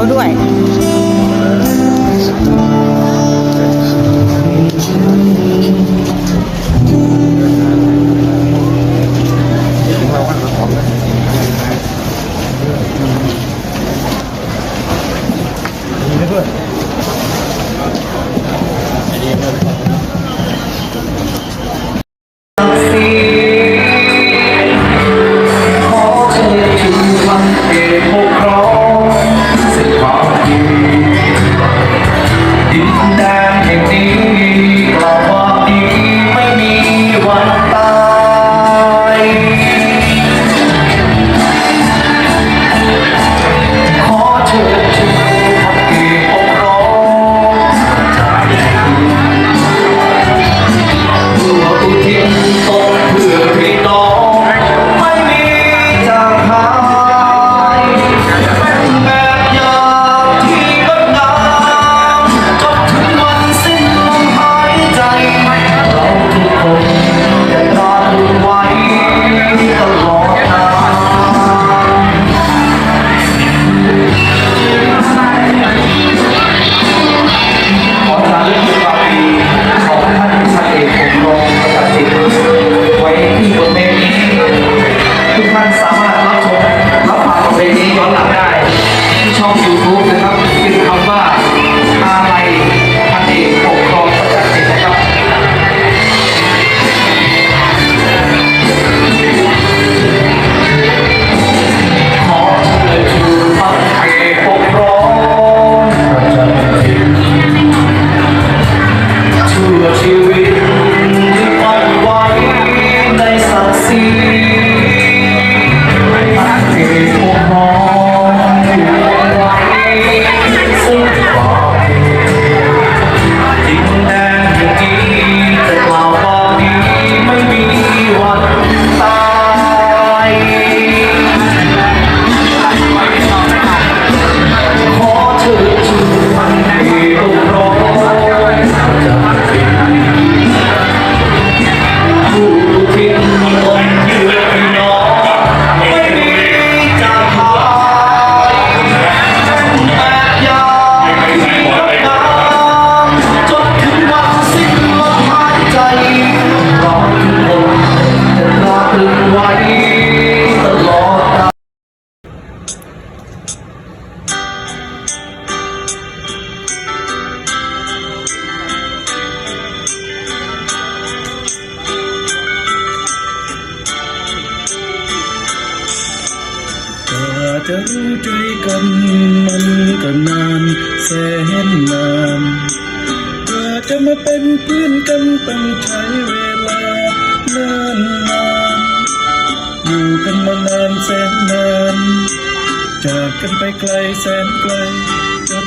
แล้วด้วยาจะรู้ใจกันมันก็นานแสนนานกว่าจะมาเป็นเพื่อนกันต้องใช้เวลานานนานอยู่กันมานานแสนนานจากกันไปไกลแสนไกลจะ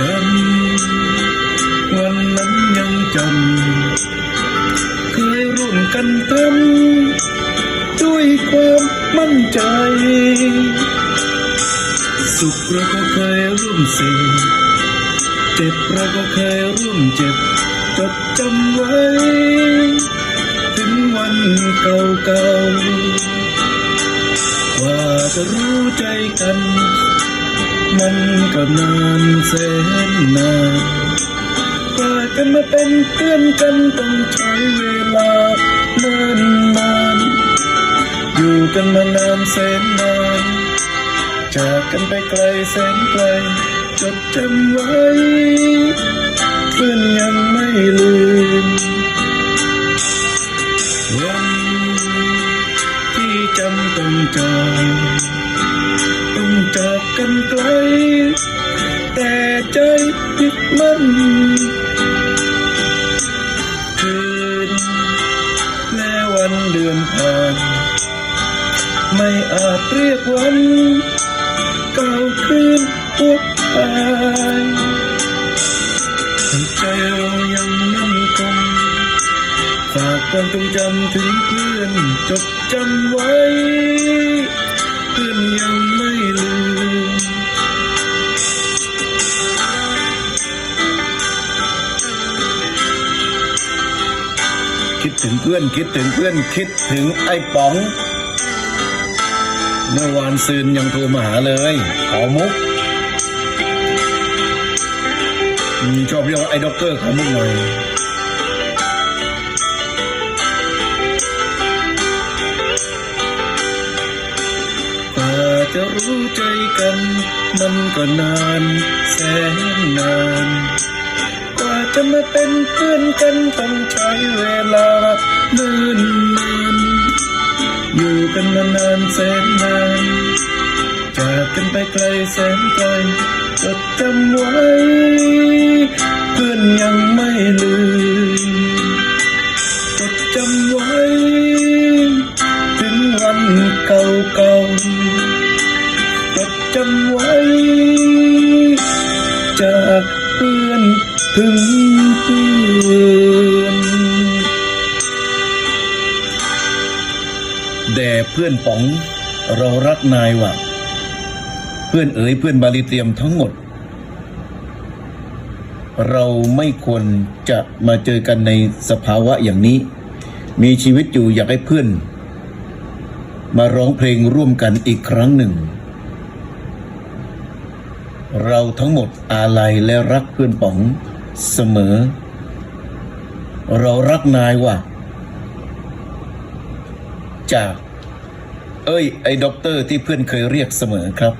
จำวันนั้นยังจำเคยร่วมกันทำด้วยความมั่นใจ สุขเราก็เคยร่วมสิ่เจ็บเราก็เคยร่วมเจ็บจดจำไว้ ถึงวันเก่าๆว่าจะรู้ใจกัน มันก็นานแสนนานกว่าจะมาเป็นเพื่อนกันต้องใช้เวลาเนานนานอยู่กันมานานแสนนานจากกันไปไกลแสนไกลจดจำไว้เพื่อนยังไม่ลืมวันที่จำต้องจากต้องจากกัน มั่นคืนและวันเดือนผ่านไม่อาจเรียกวันเก่าคืนพวกตายใจเรายังมั่นคงฝากความทรงจำถึงเพื่อนจดจำไว้เพื่อนยัง ถึงเพื่อนคิดถึงเพื่อนคิดถึงไอ้ป๋อง เมื่อวานซืนยังโทรมาหาเลย ขอมุกชอบเรียกว่าไอ้ด็อกเกอร์ขอมุกหน่อยกว่จะรู้ใจกัน มันก็นาน แสนนาน จะมาเป็นเพื่อนกันต้องใช้เวลาเนิ่นนานอยู่กันมานานแสนนานจากกันไปไกลแสนไกลจดจำไว้ เพื่อนป๋องเรารักนายว่ะ เพื่อนเอ๋ยเพื่อนบาลีเตรียมทั้งหมด เราไม่ควรจะมาเจอกันในสภาวะอย่างนี้ มีชีวิตอยู่อยากให้เพื่อน มาร้องเพลงร่วมกันอีกครั้งหนึ่ง เราทั้งหมดอาลัยและรักเพื่อนป๋องเสมอ เรารักนายว่ะจาก เอ้ยไอ้ด็อกเตอร์ที่เพื่อนเคยเรียกเสมอครับ